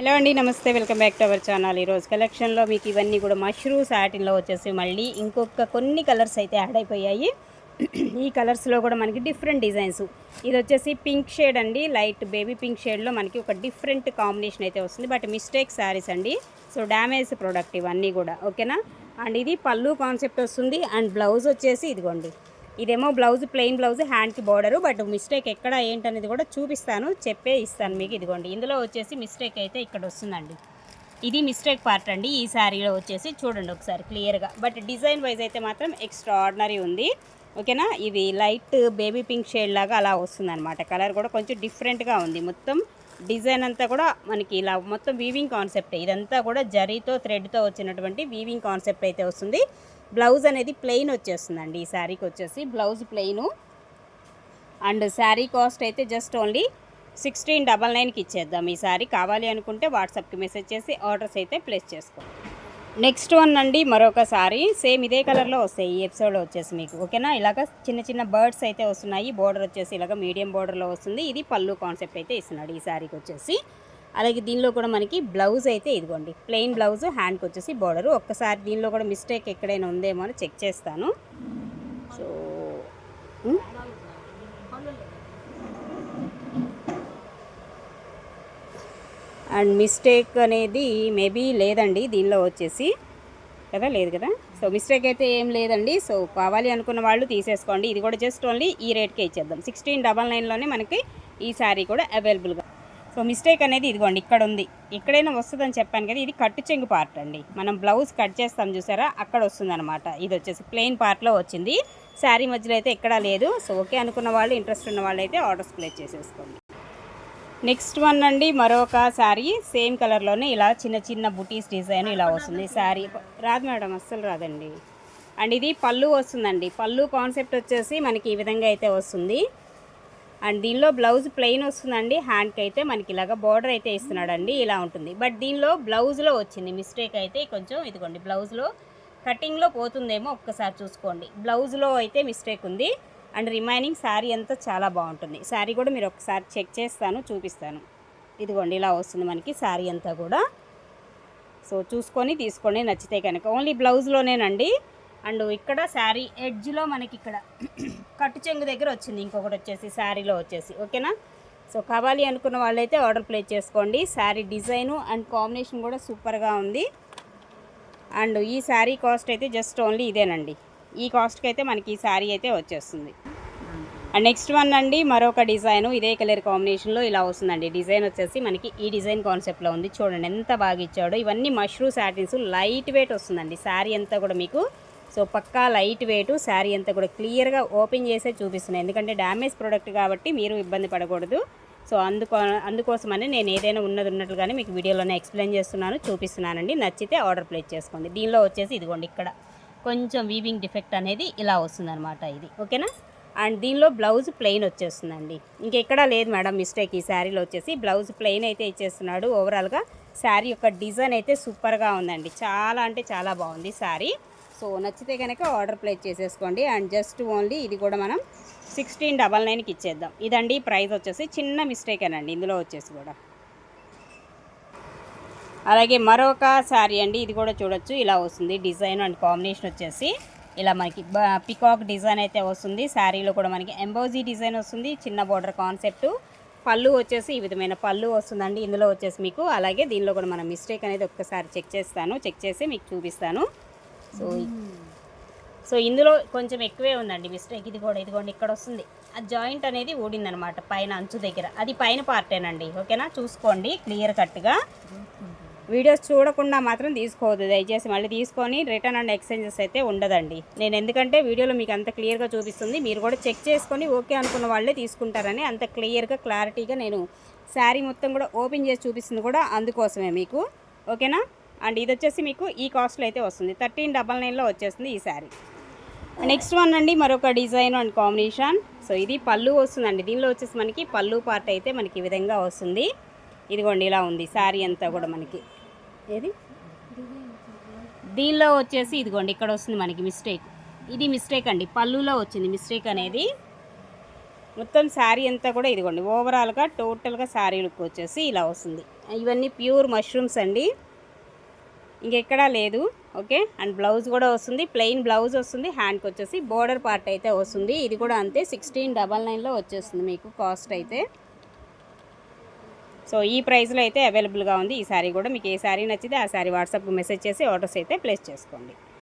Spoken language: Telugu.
హలో అండి నమస్తే. Welcome back to our channel. ఈరోజు కలెక్షన్లో మీకు ఇవన్నీ కూడా మష్రూ సాటిన్లో వచ్చేసి మళ్ళీ ఇంకొక కొన్ని కలర్స్ అయితే యాడ్ అయిపోయాయి. ఈ కలర్స్లో కూడా మనకి డిఫరెంట్ డిజైన్స్. ఇది వచ్చేసి పింక్ షేడ్ అండి. లైట్ బేబీ పింక్ షేడ్లో మనకి ఒక డిఫరెంట్ కాంబినేషన్ అయితే వస్తుంది. బట్ మిస్టేక్ శారీస్ అండి. సో డ్యామేజ్ ప్రోడక్ట్ ఇవన్నీ కూడా. ఓకేనా? అండ్ ఇది పళ్ళు కాన్సెప్ట్ వస్తుంది. అండ్ బ్లౌజ్ వచ్చేసి ఇదిగోండి. ఇదేమో బ్లౌజ్ ప్లెయిన్ బ్లౌజ్ హ్యాండ్కి బార్డరు బట్ మిస్టేక్ ఎక్కడ ఏంటనేది కూడా చూపిస్తాను చెప్పే ఇస్తాను మీకు. ఇదిగోండి ఇందులో వచ్చేసి మిస్టేక్ అయితే ఇక్కడ వస్తుందండి. ఇది మిస్టేక్ పార్ట్ అండి ఈ శారీలో వచ్చేసి చూడండి ఒకసారి క్లియర్గా బట్ డిజైన్ వైజ్ అయితే మాత్రం ఎక్స్ట్రా ఆర్డినరీ ఉంది. ఓకేనా? ఇది లైట్ బేబీ పింక్ షేడ్ లాగా అలా వస్తుందన్నమాట. కలర్ కూడా కొంచెం డిఫరెంట్గా ఉంది. మొత్తం డిజైన్ అంతా కూడా మనకి ఇలా మొత్తం వీవింగ్ కాన్సెప్ట్ ఇదంతా కూడా జరీతో థ్రెడ్తో వచ్చినటువంటి వీవింగ్ కాన్సెప్ట్ అయితే వస్తుంది. బ్లౌజ్ అనేది ప్లెయిన్ వచ్చేస్తుందండి. ఈ శారీకి వచ్చేసి blouse plain. And sari cost అయితే జస్ట్ ఓన్లీ సిక్స్టీన్ డబల్ నైన్కి ఇచ్చేద్దాం. ఈ శారీ కావాలి అనుకుంటే వాట్సాప్కి మెసేజ్ చేసి ఆర్డర్స్ అయితే ప్లేస్ చేసుకోండి నెక్స్ట్ వన్ అండి మరొక సారీ సేమ్ ఇదే కలర్లో వస్తాయి. ఈ ఎపిసోడ్లో వచ్చేసి మీకు. ఓకేనా? ఇలాగ చిన్న చిన్న బర్డ్స్ అయితే వస్తున్నాయి. బోర్డర్ వచ్చేసి ఇలాగ మీడియం బోర్డర్లో వస్తుంది. ఇది పళ్ళు కాన్సెప్ట్ అయితే ఇస్తున్నాడు. ఈ శారీకి వచ్చేసి అలాగే దీనిలో కూడా మనకి బ్లౌజ్ అయితే ఇదిగోండి. ప్లెయిన్ బ్లౌజ్ హ్యాండ్కి వచ్చేసి బోర్డర్ ఒక్కసారి దీనిలో కూడా మిస్టేక్ ఎక్కడైనా ఉందేమో అని చెక్ చేస్తాను. సో అండ్ మిస్టేక్ అనేది మేబీ లేదండి. దీనిలో వచ్చేసి కదా లేదు కదా? సో మిస్టేక్ అయితే ఏం లేదండి. సో కావాలి అనుకున్న వాళ్ళు తీసేసుకోండి. ఇది కూడా జస్ట్ ఓన్లీ ఈ రేట్కే ఇచ్చేద్దాం. సిక్స్టీన్ డబల్ నైన్లోనే మనకి ఈ శారీ కూడా అవైలబుల్గా సో మిస్టేక్ అనేది ఇదిగోండి ఇక్కడ ఉంది. ఎక్కడైనా వస్తుందని చెప్పాను కదా ఇది కట్టు చెంగు పార్ట్ అండి. మనం బ్లౌజ్ కట్ చేస్తాం చూసారా అక్కడ వస్తుందన్నమాట. ఇది వచ్చేసి ప్లెయిన్ పార్ట్లో వచ్చింది. శారీ మధ్యలో అయితే ఎక్కడా లేదు. సో ఓకే అనుకున్న వాళ్ళు ఇంట్రెస్ట్ ఉన్న వాళ్ళు అయితే ఆర్డర్స్ ప్లేస్ చేసేసుకోండి. నెక్స్ట్ వన్ అండి మరొక శారీ. సేమ్ కలర్లోనే ఇలా చిన్న చిన్న బుటీస్ డిజైన్ ఇలా వస్తుంది. శారీ రాదు మేడం అస్సలు రాదండి. అండ్ ఇది పళ్ళు వస్తుందండి. పళ్ళు కాన్సెప్ట్ వచ్చేసి మనకి ఈ విధంగా అయితే వస్తుంది. అండ్ దీనిలో బ్లౌజ్ ప్లెయిన్ వస్తుందండి. హ్యాండ్కి అయితే మనకి ఇలాగ బార్డర్ అయితే ఇస్తున్నాడండి. ఇలా ఉంటుంది. బట్ దీనిలో బ్లౌజ్లో వచ్చింది. మిస్టేక్ అయితే కొంచెం ఇదిగోండి. బ్లౌజ్లో కటింగ్లో పోతుందేమో ఒక్కసారి చూసుకోండి. బ్లౌజ్లో అయితే మిస్టేక్ ఉంది. అండ్ రిమైనింగ్ శారీ అంతా చాలా బాగుంటుంది. శారీ కూడా మీరు ఒకసారి చెక్ చేస్తాను చూపిస్తాను. ఇదిగోండి ఇలా వస్తుంది మనకి శారీ అంతా కూడా. సో చూసుకొని తీసుకోండి. నచ్చితే కనుక. ఓన్లీ బ్లౌజ్లోనేనండి అండ్ ఇక్కడ శారీ ఎడ్జ్లో మనకి ఇక్కడ కట్టు చెంగు దగ్గర వచ్చింది. ఇంకొకటి వచ్చేసి శారీలో వచ్చేసి. ఓకేనా? సో కావాలి అనుకున్న వాళ్ళైతే ఆర్డర్ ప్లేస్ చేసుకోండి. శారీ డిజైను అండ్ కాంబినేషన్ కూడా సూపర్గా ఉంది. అండ్ ఈ శారీ కాస్ట్ అయితే జస్ట్ ఓన్లీ ఇదేనండి. ఈ కాస్ట్కి అయితే మనకి ఈ శారీ అయితే వచ్చేస్తుంది. అండ్ నెక్స్ట్ వన్ అండి మరొక డిజైన్. ఇదే కలర్ కాంబినేషన్లో ఇలా వస్తుందండి. డిజైన్ వచ్చేసి మనకి ఈ డిజైన్ కాన్సెప్ట్లో ఉంది. చూడండి ఎంత బాగా ఇచ్చాడో. ఇవన్నీ మష్రూ శాటిన్స్ లైట్ వెయిట్ వస్తుందండి. శారీ అంతా కూడా మీకు సో పక్కా లైట్ వెయిట్ శారీ అంతా కూడా క్లియర్గా ఓపెన్ చేసే చూపిస్తున్నాయి. ఎందుకంటే డ్యామేజ్ ప్రోడక్ట్ కాబట్టి మీరు ఇబ్బంది పడకూడదు. సో అందుకో అందుకోసమని నేను ఏదైనా ఉన్నది ఉన్నట్లుగానే మీకు వీడియోలోనే ఎక్స్ప్లెయిన్ చేస్తున్నాను చూపిస్తున్నానండి. నచ్చితే ఆర్డర్ ప్లేస్ చేసుకోండి. దీనిలో వచ్చేసి ఇదిగోండి ఇక్కడ. కొంచెం వీవింగ్ డిఫెక్ట్ అనేది ఇలా వస్తుందన్నమాట ఇది. ఓకేనా? అండ్ దీనిలో బ్లౌజ్ ప్లెయిన్ వచ్చేస్తుందండి. ఇంకెక్కడా లేదు మేడం మిస్టేక్ ఈ శారీలో వచ్చేసి. బ్లౌజ్ ప్లెయిన్ అయితే ఇచ్చేస్తున్నాడు. ఓవరాల్గా శారీ యొక్క డిజైన్ అయితే సూపర్గా ఉందండి. చాలా అంటే చాలా బాగుంది శారీ. సో నచ్చితే కనుక ఆర్డర్ ప్లేస్ చేసేసుకోండి. అండ్ జస్ట్ ఓన్లీ ఇది కూడా మనం సిక్స్టీన్ డబల్ నైన్కి ఇచ్చేద్దాం. ఇదండి ప్రైస్ వచ్చేసి చిన్న మిస్టేకేనండి ఇందులో వచ్చేసి కూడా. అలాగే మరొక శారీ అండి ఇది కూడా చూడొచ్చు ఇలా వస్తుంది. డిజైన్ అండ్ కాంబినేషన్ వచ్చేసి ఇలా మనకి పికాక్ డిజైన్ అయితే వస్తుంది. శారీలో కూడా మనకి ఎంబోజీ డిజైన్ వస్తుంది చిన్న బోర్డర్ కాన్సెప్ట్. పళ్ళు వచ్చేసి ఈ విధమైన పళ్ళు వస్తుందండి ఇందులో వచ్చేసి మీకు. అలాగే దీనిలో కూడా మనం మిస్టేక్ అనేది ఒక్కసారి చెక్ చేస్తాను చెక్ చేసి మీకు చూపిస్తాను. సో సో ఇందులో కొంచెం ఎక్కువే ఉందండి మిస్టేక్. ఇది కూడా ఇదిగోండి ఇక్కడ వస్తుంది. ఆ జాయింట్ అనేది ఊడిందనమాట పైన అంచు దగ్గర. అది పైన పార్టేనండి ఓకేనా? చూసుకోండి క్లియర్ కట్గా. వీడియోస్ చూడకుండా మాత్రం తీసుకోవద్దు దయచేసి. మళ్ళీ తీసుకొని రిటర్న్ అండ్ ఎక్స్చేంజెస్ అయితే ఉండదండి. నేను ఎందుకంటే వీడియోలో మీకు అంత క్లియర్గా చూపిస్తుంది. మీరు కూడా చెక్ చేసుకొని ఓకే అనుకున్న వాళ్ళే తీసుకుంటారని అంత క్లియర్గా క్లారిటీగా నేను శారీ మొత్తం కూడా ఓపెన్ చేసి చూపిస్తుంది కూడా అందుకోసమే మీకు. ఓకేనా? అండ్ ఇది వచ్చేసి మీకు ఈ కాస్ట్లో అయితే వస్తుంది. థర్టీన్ డబల్ నైన్లో వచ్చేస్తుంది ఈ శారీ. నెక్స్ట్ వన్ అండి మరొక డిజైన్ అండ్ కాంబినేషన్. సో ఇది పళ్ళు వస్తుందండి. దీనిలో వచ్చేసి మనకి పళ్ళు పార్ట్ అయితే మనకి ఈ విధంగా వస్తుంది. ఇదిగోండి ఇలా ఉంది శారీ అంతా కూడా మనకి. ఏది? దీనిలో వచ్చేసి ఇదిగోండి ఇక్కడ వస్తుంది మనకి మిస్టేక్. ఇది మిస్టేక్ అండి. పళ్ళులో వచ్చింది మిస్టేక్ అనేది. మొత్తం శారీ అంతా కూడా ఇదిగోండి ఓవరాల్గా టోటల్గా శారీ లుక్ వచ్చేసి ఇలా వస్తుంది. ఇవన్నీ ప్యూర్ మష్రూమ్స్ అండి. ఇంకెక్కడా లేదు ఓకే? అండ్ బ్లౌజ్ కూడా వస్తుంది ప్లెయిన్ బ్లౌజ్ వస్తుంది హ్యాండ్కి వచ్చేసి బోర్డర్ పార్ట్ అయితే వస్తుంది. ఇది కూడా అంతే సిక్స్టీన్ డబల్ నైన్లో వచ్చేస్తుంది మీకు కాస్ట్ అయితే. సో ఈ ప్రైస్లో అయితే అవైలబుల్గా ఉంది. ఈ శారీ కూడా మీకు ఏ శారీ నచ్చితే ఆ శారీ వాట్సాప్ మెసేజ్ చేసి ఆర్డర్స్ అయితే ప్లేస్ చేసుకోండి.